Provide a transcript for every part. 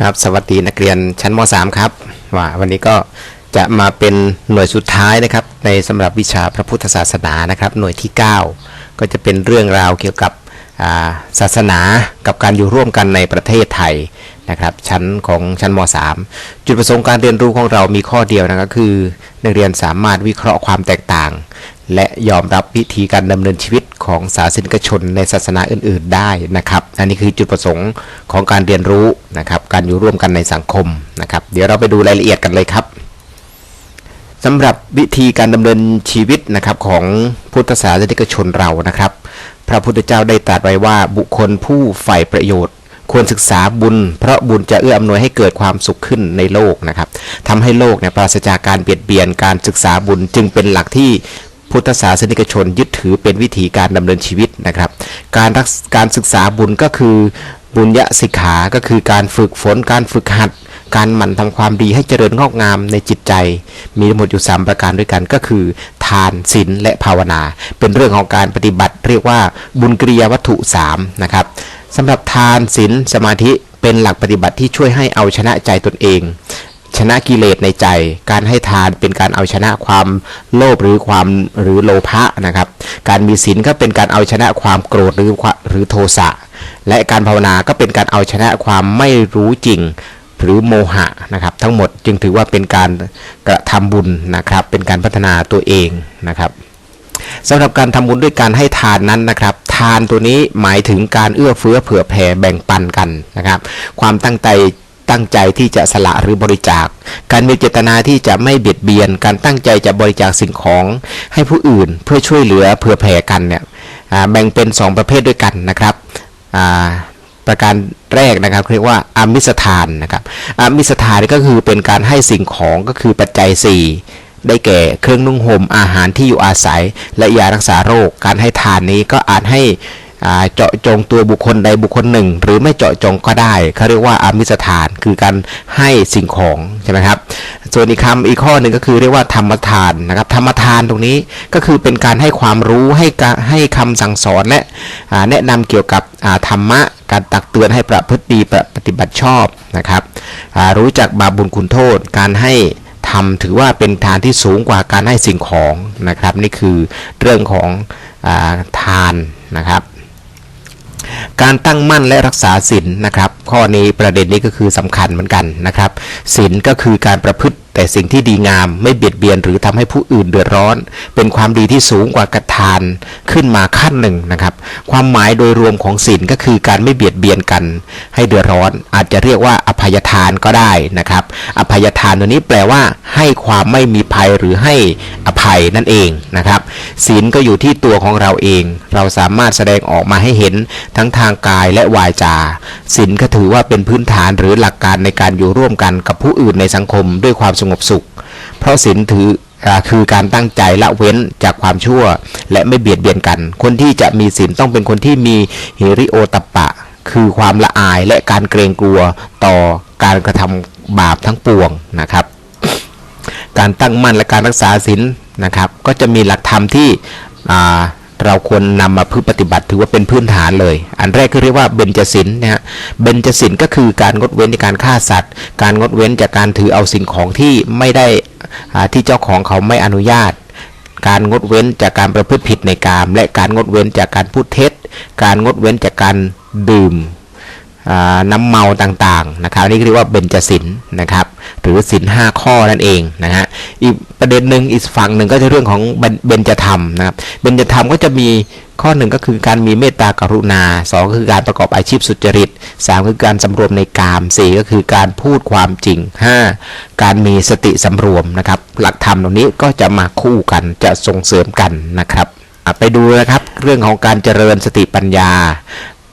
ครับสวัสดีนักเรียนชั้นม .3 ครับว่าวันนี้ก็จะมาเป็นหน่วยสุดท้ายนะครับ ในสำหรับวิชาพระพุทธศาสนานะครับ หน่วยที่ 9 ก็จะเป็นเรื่องราวเกี่ยวกับศาสนากับการอยู่ร่วมกันในประเทศไทยนะครับ ชั้นของชั้นม .3 จุดประสงค์การเรียนรู้ของเรามีข้อเดียวนะก็คือ นักเรียนสามารถวิเคราะห์ความแตกต่าง และยอมรับวิธีการดำเนินชีวิตของศาสนิกชนในศาสนาอื่น ๆ ได้นะครับ อันนี้คือจุดประสงค์ของการเรียนรู้นะครับ การอยู่ร่วมกันในสังคมนะครับ เดี๋ยวเราไปดูรายละเอียดกันเลยครับสำหรับวิธีการดำเนินชีวิตนะครับของพุทธศาสนิกชนเรานะครับ พระพุทธเจ้าได้ตรัสไว้ว่าบุคคลผู้ใฝ่ประโยชน์ควรศึกษาบุญ เพราะบุญจะเอื้ออำนวยให้เกิดความสุขขึ้นในโลกนะครับทำให้โลกเนี่ยปราศจากการเบียดเบียนการศึกษาบุญจึงเป็นหลักที่ พุทธศาสนิกชนยึดถือเป็นวิธีการดำเนินชีวิตนะครับ การรักการศึกษาบุญก็คือบุญยสิกขา ก็คือการฝึกฝน การฝึกหัด การหมั่นทำความดีให้เจริญงอกงามในจิตใจ มีทั้งหมดอยู่ 3 ประการด้วยกันก็คือ ทานศีลและภาวนา เป็นเรื่องของการปฏิบัติ เรียกว่าบุญกริยาวัตถุ3นะครับสำหรับทานศีลสมาธิเป็นหลักปฏิบัติที่ช่วยให้เอาชนะใจตนเอง ชนะกิเลสในใจ การให้ทานเป็นการเอาชนะความโลภหรือความหรือโลภะนะครับ การมีศีลก็เป็นการเอาชนะความโกรธหรือหรือโทสะ และการภาวนาก็เป็นการเอาชนะความไม่รู้จริงหรือโมหะนะครับ ทั้งหมดจึงถือว่าเป็นการกระทำบุญนะครับ เป็นการพัฒนาตัวเองนะครับสำหรับการทำบุญด้วยการให้ทานนั้นนะครับ ทานตัวนี้หมายถึงการเอื้อเฟื้อเผื่อแผ่แบ่งปันกันนะครับ ความตั้งใจ ตั้งใจที่จะสละหรือบริจาค การมีเจตนาที่จะไม่เบียดเบียน การตั้งใจจะบริจาคสิ่งของให้ผู้อื่นเพื่อช่วยเหลือเผื่อแผ่กันเนี่ยแบ่งเป็น 2 ประเภทด้วยกันนะครับประการแรกนะครับเรียกว่าอามิสทานนะครับอามิสทานก็คือเป็นการให้สิ่งของก็คือปัจจัย 4 ได้แก่เครื่องนุ่งห่มอาหารที่อยู่อาศัย และยารักษาโรค การให้ทานนี้ก็อาจให้ เจาะจงตัวบุคคลใดบุคคลหนึ่ง หรือไม่เจาะจงก็ได้เขาเรียกว่าอามิสทาน คือการให้สิ่งของใช่ไหมครับส่วนอีกคำอีกข้อหนึ่งก็คือเรียกว่าธรรมทานนะครับธรรมทานตรงนี้ก็คือเป็นการให้ความรู้ให้ให้คำสั่งสอนและแนะนำเกี่ยวกับธรรมะการตักเตือนให้ประพฤติดีปปฏิบัติชอบนะครับรู้จักบาปบุญคุณโทษ การให้ทำถือว่าเป็นทานที่สูงกว่าการให้สิ่งของนะครับ นี่คือเรื่องของอาทานนะครับ การตั้งมั่นและรักษาศีลนะครับ ข้อนี้ประเด็นนี้ก็คือสำคัญเหมือนกันนะครับศีลก็คือการประพฤติ แต่สิ่งที่ดีงามไม่เบียดเบียนหรือทำให้ผู้อื่นเดือดร้อน เป็นความดีที่สูงกว่ากทานขึ้นมาขั้นหนึ่งนะครับ ความหมายโดยรวมของศีลก็คือการไม่เบียดเบียนกัน ให้เดือดร้อน อาจจะเรียกว่าอภัยทานก็ได้นะครับ อภัยทานตัวนี้แปลว่า ให้ความไม่มีภัยหรือให้อภัยนั่นเองนะครับศีลก็อยู่ที่ตัวของเราเอง เราสามารถแสดงออกมาให้เห็นทั้งทางกายและวาจาศีลก็ถือว่าเป็นพื้นฐานหรือหลักการในการอยู่ร่วมกันกับผู้อื่นในสังคมด้วยความสงงบสุข เพราะศีลถืออคือการตั้งใจละเว้นจากความชั่ว และไม่เบียดเบียนกัน คนที่จะมีศีลต้องเป็นคนที่มีหิริโอตปปะ คือความละอายและการเกรงกลัวต่อการกระทำบาปทั้งปวงนะครับ การตั้งมั่นและการรักษาศีลนะครับ ก็จะมีหลักธรรมที่ เราควรนำมาพื้ปฏิบัติถือว่าเป็นพื้นฐานเลย อันแรกคือเรียกว่าเบญจศีลนะฮะ เบญจศีลก็คือการงดเว้นในการฆ่าสัตว์ การงดเว้นจากการถือเอาสิ่งของที่ไม่ได้ที่เจ้าของเขาไม่อนุญาต การงดเว้นจากการประพฤติผิดในกาม และการงดเว้นจากการพูดเท็จ การงดเว้นจากการดื่ม น้ำเมาต่างๆนะครับนี่เรียกว่าเบญจศีลนะครับหรือศีลห้าข้อนั่นเองนะฮะอีกประเด็นหนึ่งอีกฝั่งหนึ่งก็จะเรื่องของเบญเบญจธรรมนะครับเบญจธรรมก็จะมีข้อหนึ่งก็คือการมีเมตตากรุณาสองก็คือการประกอบอาชีพสุจริตสามคือการสำรวมในกามสี่ก็คือการพูดความจริงห้าการมีสติสำรวมนะครับหลักธรรมตรงนี้ก็จะมาคู่กันจะส่งเสริมกันนะครับไปดูนะครับเรื่องของการเจริญสติปัญญา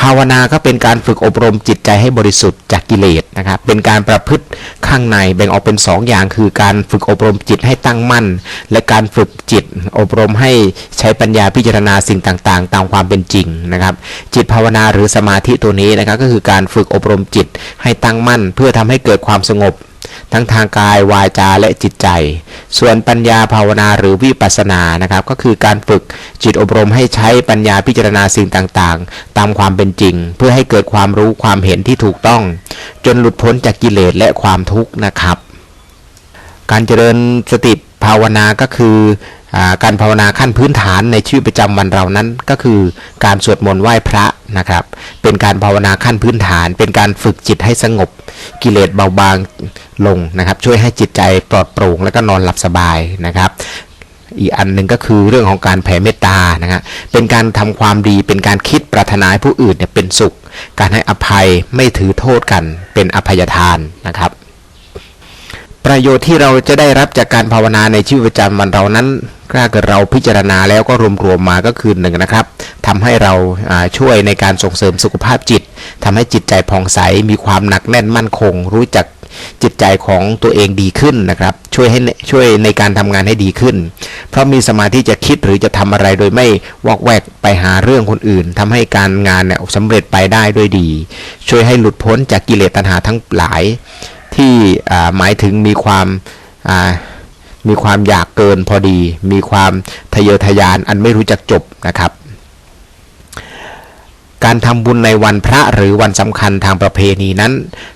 ภาวนาก็เป็นการฝึกอบรมจิตใจให้บริสุทธิ์จากกิเลสนะครับ เป็นการประพฤติข้างในแบ่งออกเป็น2อย่าง คือการฝึกอบรมจิตให้ตั้งมั่น และการฝึกจิตอบรมให้ใช้ปัญญาพิจารณาสิ่งต่างๆ ตามความเป็นจริงนะครับ จิตภาวนาหรือสมาธิตัวนี้นะครับก็คือการฝึกอบรมจิตให้ตั้งมั่น เพื่อทำให้เกิดความสงบ ทั้งทางกายวาจาและจิตใจ ส่วนปัญญาภาวนาหรือวิปัสสนานะครับ ก็คือการฝึกจิตอบรมให้ใช้ปัญญาพิจารณาสิ่งต่างๆ ตามความเป็นจริง เพื่อให้เกิดความรู้ความเห็นที่ถูกต้อง จนหลุดพ้นจากกิเลสและความทุกข์นะครับ การเจริญสติภาวนาก็คือ การภาวนาขั้นพื้นฐานในชีวิตประจำวันเรานั้น ก็คือการสวดมนต์ไหว้พระนะครับ เป็นการภาวนาขั้นพื้นฐาน เป็นการฝึกจิตให้สงบ กิเลสเบาบางลงนะครับ ช่วยให้จิตใจปลอดโปร่งและก็นอนหลับสบายนะครับอีกอันหนึ่งก็คือเรื่องของการแผ่เมตตานะครับเป็นการทำความดี เป็นการคิดปรารถนาให้ผู้อื่นเนี่ยเป็นสุข การให้อภัยไม่ถือโทษกัน เป็นอภัยทานนะครับ ประโยชน์ที่เราจะได้รับจากการภาวนาในชีวิตประจำวันเรานั้น ถ้าเกิดเราพิจารณาแล้วก็รวมๆมาก็คือหนึ่งนะครับทำให้เราช่วยในการส่งเสริมสุขภาพจิตทำให้จิตใจผ่องใสมีความหนักแน่นมั่นคง รู้จักจิตใจของตัวเองดีขึ้นนะครับ ช่วยให้ช่วยในการทำงานให้ดีขึ้น เพราะมีสมาธิจะคิดหรือจะทำอะไรโดยไม่วอกแวกไปหาเรื่องคนอื่นทำให้การงานเนี่ยสำเร็จไปได้ด้วยดี ช่วยให้หลุดพ้นจากกิเลสตัณหาทั้งหลาย ที่หมายถึงมีความอ่า มีความอยากเกินพอดี มีความทะเยอทะยานอันไม่รู้จักจบนะครับ การทำบุญในวันพระหรือวันสำคัญทางประเพณีนั้น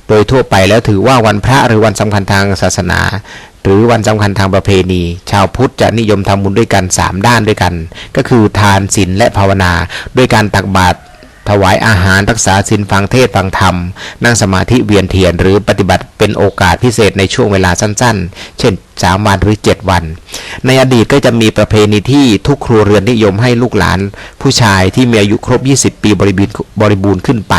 โดยทั่วไปแล้วถือว่าวันพระหรือวันสำคัญทางศาสนา หรือวันสำคัญทางประเพณี ชาวพุทธจะนิยมทำบุญด้วยกัน 3 ด้านด้วยกัน ก็คือทานศีลและภาวนา ด้วยการตักบาตร ถวายอาหารรักษาศีลฟังเทศฟังธรรม นั่งสมาธิเวียนเทียน หรือปฏิบัติเป็นโอกาสพิเศษในช่วงเวลาสั้นๆ เช่น 3 วันหรือ 7 วัน ในอดีตก็จะมีประเพณีที่ทุกครัวเรือนนิยมให้ลูกหลาน ผู้ชายที่มีอายุครบ 20 ปีบริบูรณ์บริบูรณ์ขึ้นไป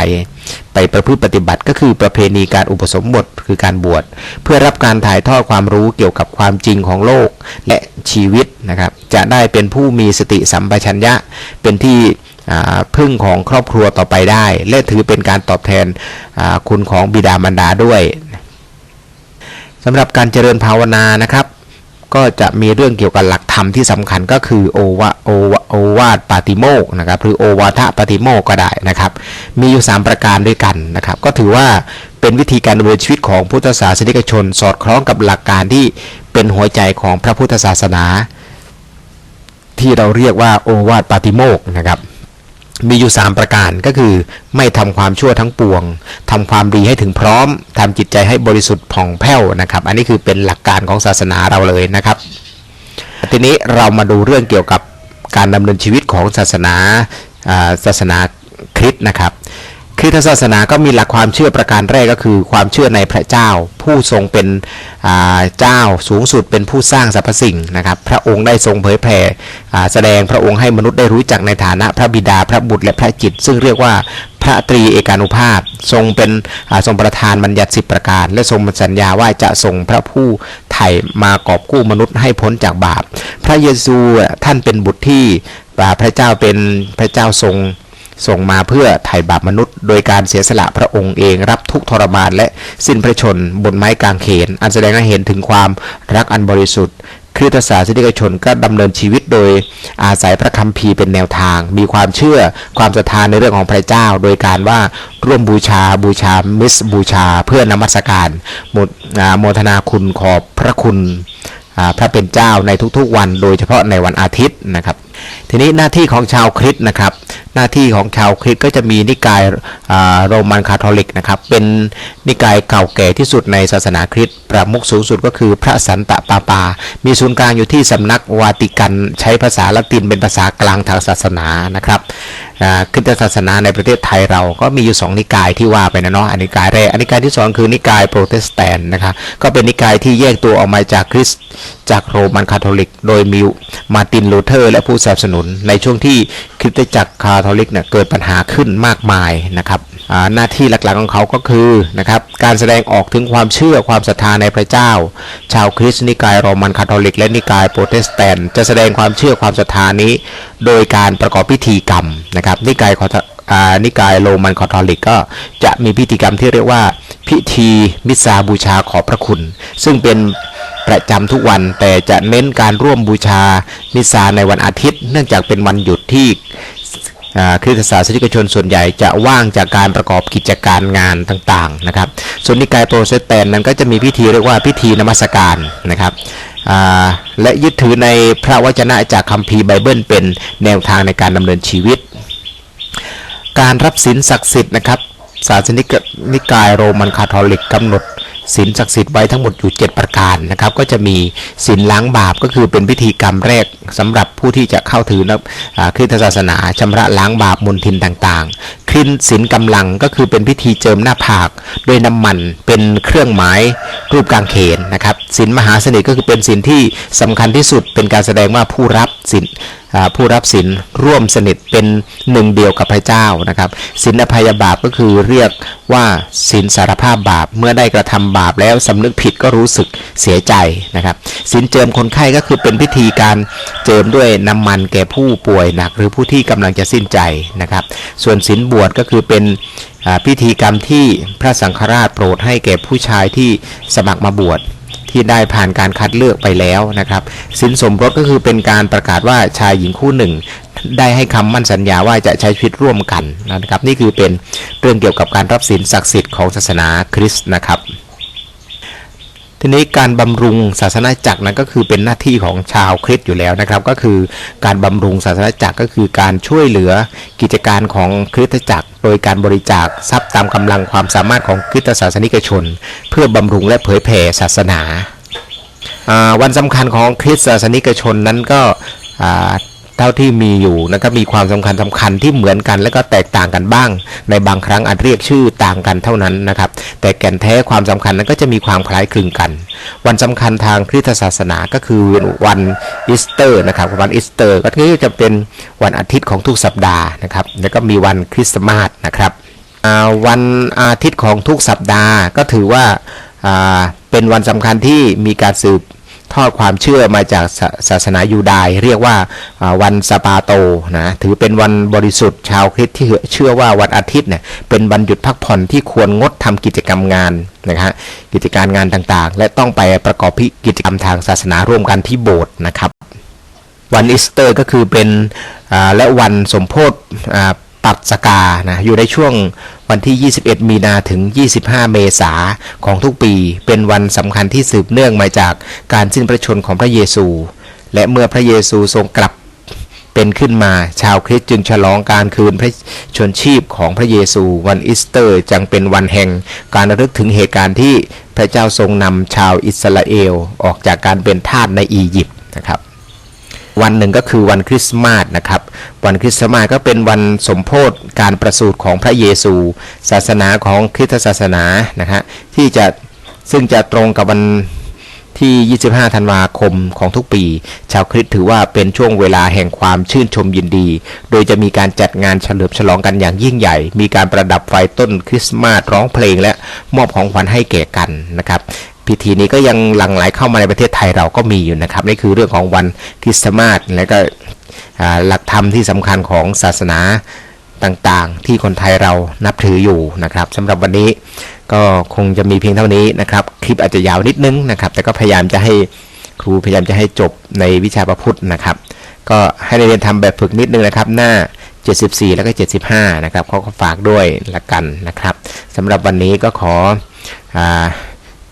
ไปประพฤติปฏิบัติก็คือประเพณีการอุปสมบทคือการบวช เพื่อรับการถ่ายทอดความรู้เกี่ยวกับความจริงของโลกและชีวิตนะครับจะได้เป็นผู้มีสติสัมปชัญญะเป็นที่ พึ่งของครอบครัวต่อไปได้ และถือเป็นการตอบแทนคุณของบิดามารดาด้วยสำหรับการเจริญภาวนานะครับ ก็จะมีเรื่องเกี่ยวกับหลักธรรมที่สำคัญก็คือโอวาโอวาโอวาทปาติโมกนะครับหรือโอวาทปาติโมกก็ได้นะครับ มีอยู่ 3 ประการด้วยกันนะครับ ก็ถือว่าเป็นวิธีการดำเนินชีวิตของพุทธศาสนิกชน สอดคล้องกับหลักการที่เป็นหัวใจของพระพุทธศาสนา ที่เราเรียกว่าโอวาทปาติโมกนะครับ มีอยู่ 3 ประการก็คือ ไม่ทำความชั่วทั้งปวงทำความดีให้ถึงพร้อมทำจิตใจให้บริสุทธิ์ผ่องแผ้วนะครับ อันนี้คือเป็นหลักการของศาสนาเราเลยนะครับ ทีนี้เรามาดูเรื่องเกี่ยวกับการดำเนินชีวิตของศาสนาอ่าศาสนาคริสต์นะครับ คริสตศาสนาก็มีหลักความเชื่อประการแรกก็คือ ความเชื่อในพระเจ้า ผู้ทรงเป็นเจ้าสูงสุดเป็นผู้สร้างสรรพสิ่งนะครับ พระองค์ได้ทรงเผยแผ่แสดงพระองค์ให้มนุษย์ได้รู้จักในฐานะพระบิดาพระบุตรและพระจิต ซึ่งเรียกว่าพระตรีเอกานุภาพ ทรงเป็นทรงประทานบัญญัติสิบประการ และทรงสัญญาว่าจะทรงพระผู้ไถ่มากอบกู้มนุษย์ให้พ้นจากบาป พระเยซูท่านเป็นบุตรที่พระเจ้าเป็นพระเจ้าทรง ส่งมาเพื่อไถ่บาปมนุษย์ โดยการเสียสละพระองค์เองรับทุกทรมานและสิ้นพระชนบนไม้กางเขน อันแสดงให้เห็นถึงความรักอันบริสุทธิ์คริสตศาสนิกชนก็ดำเนินชีวิตโดยอาศัยพระคัมภีร์เป็นแนวทาง มีความเชื่อความศรัทธาในเรื่องของพระเจ้า โดยการว่าร่วมบูชาบูชามิสบูชาเพื่อนมัสการโมอ่าโมทนาคุณขอบพระคุณพระเป็นเจ้าในทุกๆวันโดยเฉพาะในวันอาทิตย์นะครับ ทีนี้หน้าที่ของชาวคริสต์นะครับ หน้าที่ของชาวคริสต์ก็จะมีนิกายอ่าโรมันคาทอลิกนะครับ เป็นนิกายเก่าแก่ที่สุดในศาสนาคริสต์ประมุขสูงสุดก็คือพระสันตะปาปา มีศูนย์กลางอยู่ที่สำนักวาติกันใช้ภาษาละตินเป็นภาษากลางทางศาสนานะครับอ่าคริสตศาสนาในประเทศไทยเราก็มีอยู่สองนิกายที่ว่าไปนะเนาะอันนิกายแรกอันนิกายที่สองคือนิกายโปรเตสแตนต์นะครับก็เป็นนิกายที่แยกตัวออกมาจากคริสต์จากโรมันคาทอลิก โดยมีมาตินลูเทอร์ และผู้สนับสนุน ในช่วงที่คริสตจักรคาทอลิกเนี่ยเกิดปัญหาขึ้นมากมายนะครับหน้าที่หลักๆของเขาก็คือนะครับการแสดงออกถึงความเชื่อความศรัทธาในพระเจ้า ชาวคริสต์นิกายโรมันคาทอลิก และนิกายโปรเตสแตนต์จะแสดงความเชื่อความศรัทธานี้ โดยการประกอบพิธีกรรมนะครับนิกายนิกายโรมันคาทอลิกก็จะมีพิธีกรรมที่เรียกว่า พิธีมิสซาบูชาขอบพระคุณ ซึ่งเป็นประจำทุกวันแต่จะเน้นการร่วมบูชามิสซาในวันอาทิตย์ เนื่องจากเป็นวันหยุดที่คริสตศาสนิกชนส่วนใหญ่จะว่างจากการประกอบกิจการงานต่างๆนะครับ ส่วนนิกายโปรเตสแตนนั้นก็จะมีพิธีเรียกว่าพิธีนมัสการนะครับและยึดถือในพระวจนะจากคัมภีร์ไบเบิลเป็นแนวทางในการดำเนินชีวิต การรับศีลศักดิ์สิทธิ์นะครับ ศาสนิกนิกายโรมันคาทอลิกกำหนดศีลศักดิ์สิทธิ์ไว้ทั้งหมดอยู่ 7 ประการนะครับ ก็จะมีศีลล้างบาปก็คือเป็นพิธีกรรมแรกสำหรับผู้ที่จะเข้าถือนะคริสตศาสนาชำระล้างบาปมลทินต่าง ๆครินศีลกำลังก็คือเป็นพิธีเจิมหน้าผากด้วยน้ำมันเป็นเครื่องหมายรูปกางเขนนะครับศีลมหาสนิทก็คือเป็นศีลที่สำคัญที่สุดเป็นการแสดงว่าผู้รับศีลผู้รับศีลร่วมสนิทเป็นหนึ่งเดียวกับพระเจ้านะครับศีลอภัยบาปก็คือเรียกว่าศีลสารภาพบาปเมื่อได้กระทำบาปแล้วสำนึกผิดก็รู้สึกเสียใจนะครับศีลเจิมคนไข้ก็คือเป็นพิธีการเจิมด้วยน้ำมันแก่ผู้ป่วยหนัก หรือผู้ที่กำลังจะสิ้นใจนะครับ ส่วนศีลบวชก็คือเป็นพิธีกรรมที่พระสังฆราชโปรดให้แก่ผู้ชายที่สมัครมาบวชที่ได้ผ่านการคัดเลือกไปแล้วนะครับสินสมรสก็คือเป็นการประกาศว่าชายหญิงคู่หนึ่ง ได้ให้คำมั่นสัญญาว่าจะใช้ชีวิตร่วมกันนะครับ นี่คือเป็นเรื่องเกี่ยวกับการรับสินศักดิ์สิทธิ์ของศาสนาคริสต์นะครับ ทีนี้การบำรุงศาสนาจักรนั้นก็คือเป็นหน้าที่ของชาวคริสต์อยู่แล้วนะครับ ก็คือการบำรุงศาสนาจักรก็คือการช่วยเหลือกิจการของคริสตจักร โดยการบริจาคทรัพย์ตามกำลังความสามารถของคริสตศาสนิกชน เพื่อบำรุงและเผยแผ่ศาสนา วันสำคัญของคริสตศาสนิกชนนั้นก็ เท่าที่มีอยู่นะครับมีความสำคัญสำคัญที่เหมือนกัน และก็แตกต่างกันบ้าง ในบางครั้งอาจเรียกชื่อต่างกันเท่านั้นนะครับ แต่แก่นแท้ความสำคัญนั้นก็จะมีความคล้ายคลึงกัน วันสำคัญทางคริสตศาสนาก็คือวันอีสเตอร์นะครับวันอีสเตอร์ก็คือจะเป็นวันอาทิตย์ของทุกสัปดาห์นะครับ แล้วก็มีวันคริสต์มาสนะครับวันอาทิตย์ของทุกสัปดาห์ก็ถือว่าอ่าเป็นวันสำคัญที่มีการสืบ ทอดความเชื่อมาจากศาสนายูดายเรียกว่าวันสปาโตนะถือเป็นวันบริสุทธิ์ชาวคริสต์ที่เชื่อว่าวันอาทิตย์เนี่ยเป็นวันหยุดพักผ่อนที่ควรงดทำกิจกรรมงานนะฮะกิจการงานต่างๆ และต้องไปประกอบพิกิจกรรมทางศาสนาร่วมกันที่โบสถ์นะครับวันอีสเตอร์ก็คือเป็นและวันสมโพธิปัสกานะอยู่ในช่วง วันที่ 21 มีนาถึง 25 เมษาของทุกปี เป็นวันสำคัญที่สืบเนื่องมาจากการสิ้นพระชนม์ของพระเยซู และเมื่อพระเยซูทรงกลับเป็นขึ้นมาชาวคริสต์จึงฉลองการคืนพระชนชีพของพระเยซูวันอีสเตอร์จึงเป็นวันแห่ง การระลึกถึงเหตุการณ์ที่พระเจ้าทรงนำชาวอิสราเอลออกจากการเป็นทาสในอียิปต์นะครับ วันหนึ่งก็คือวันคริสต์มาสนะครับ วันคริสต์มาสก็เป็นวันสมโพธการประสูติของพระเยซู ศาสนาของคริสตศาสนานะฮะที่จะซึ่งจะตรงกับวันที่ 25 ธันวาคมของทุกปี ชาวคริสต์ถือว่าเป็นช่วงเวลาแห่งความชื่นชมยินดี โดยจะมีการจัดงานเฉลิมฉลองกันอย่างยิ่งใหญ่ มีการประดับไฟต้นคริสต์มาสร้องเพลงและมอบของขวัญให้แก่กันนะครับ พิธีนี้ก็ยังหลั่งไหลเข้ามาในประเทศไทยเราก็มีอยู่นะครับนี่คือเรื่องของวันคริสต์มาสและก็หลักธรรมที่สำคัญของศาสนาต่างๆ ที่คนไทยเรานับถืออยู่นะครับสำหรับวันนี้ก็คงจะมีเพียงเท่านี้นะครับคลิปอาจจะยาวนิดนึงนะครับแต่ก็พยายามจะให้ครูพยายามจะให้จบในวิชาพระพุทธนะครับ ก็ให้เรียนทำแบบฝึกนิดนึงนะครับ หน้า 74 แล้วก็ 75 นะครับเขาก็ฝากด้วยละกันนะครับสำหรับวันนี้ก็ขออา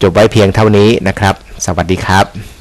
จบไว้เพียงเท่านี้นะครับ สวัสดีครับ